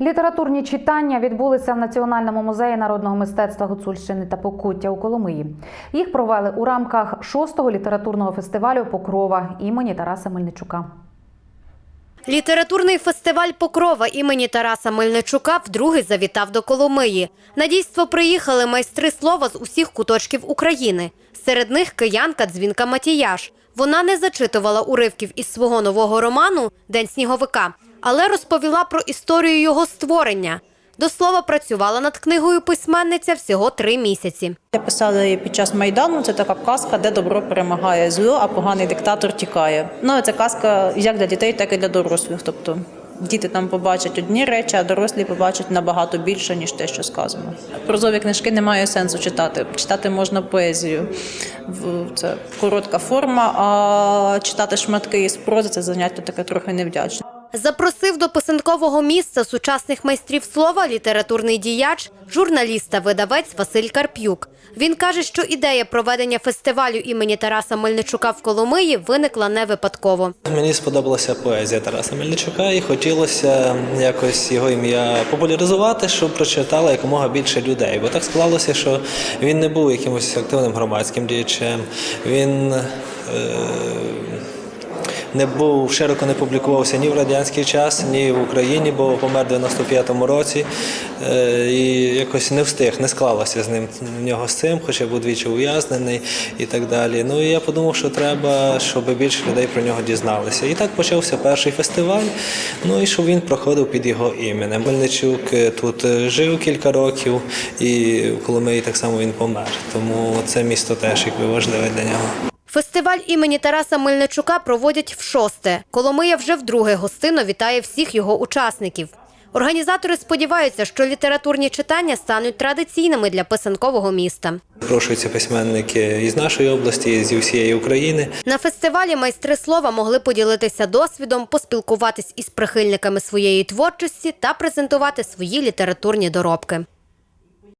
Літературні читання відбулися в Національному музеї народного мистецтва Гуцульщини та Покуття у Коломиї. Їх провели у рамках шостого літературного фестивалю Покрова імені Тараса Мельничука. Літературний фестиваль Покрова імені Тараса Мельничука вдруге завітав до Коломиї. На дійство приїхали майстри слова з усіх куточків України. Серед них киянка Дзвінка Матіяш. Вона не зачитувала уривків із свого нового роману День сніговика, але розповіла про історію його створення. До слова, працювала над книгою письменниця всього три місяці. Я писала її під час майдану. Це така казка, де добро перемагає зло, а поганий диктатор тікає. Ну це казка як для дітей, так і для дорослих. Тобто діти там побачать одні речі, а дорослі побачать набагато більше ніж те, що сказано. Прозові книжки немає сенсу читати. Читати можна поезію. Це коротка форма, а читати шматки із прози це заняття таке трохи невдячне. Запросив до писанкового місця сучасних майстрів слова літературний діяч, журналіст та видавець Василь Карп'юк. Він каже, що ідея проведення фестивалю імені Тараса Мельничука в Коломиї виникла не випадково. Мені сподобалася поезія Тараса Мельничука, і хотілося якось його ім'я популяризувати, щоб прочитало якомога більше людей. Бо так склалося, що він не був якимось активним громадським діячем. Він е, не був широко не публікувався ні в радянський час, ні в Україні, бо помер в 95-му році. Е, І якось не встиг, не склалося з ним в нього з цим, хоча був двічі ув'язнений і так далі. Ну і я подумав, що треба, щоб більше людей про нього дізналися. І так почався перший фестиваль. Ну і щоб він проходив під його іменем. Мельничук е, тут е, жив кілька років, і в Коломиї так само він помер. Тому це місто теж якби важливе для нього. Фестиваль імені Тараса Мельничука проводять в шосте. Коломия вже вдруге гостинно вітає всіх його учасників. Організатори сподіваються, що літературні читання стануть традиційними для писанкового міста. Запрошуються письменники із нашої області, зі всієї України. На фестивалі майстри слова могли поділитися досвідом, поспілкуватись із прихильниками своєї творчості та презентувати свої літературні доробки.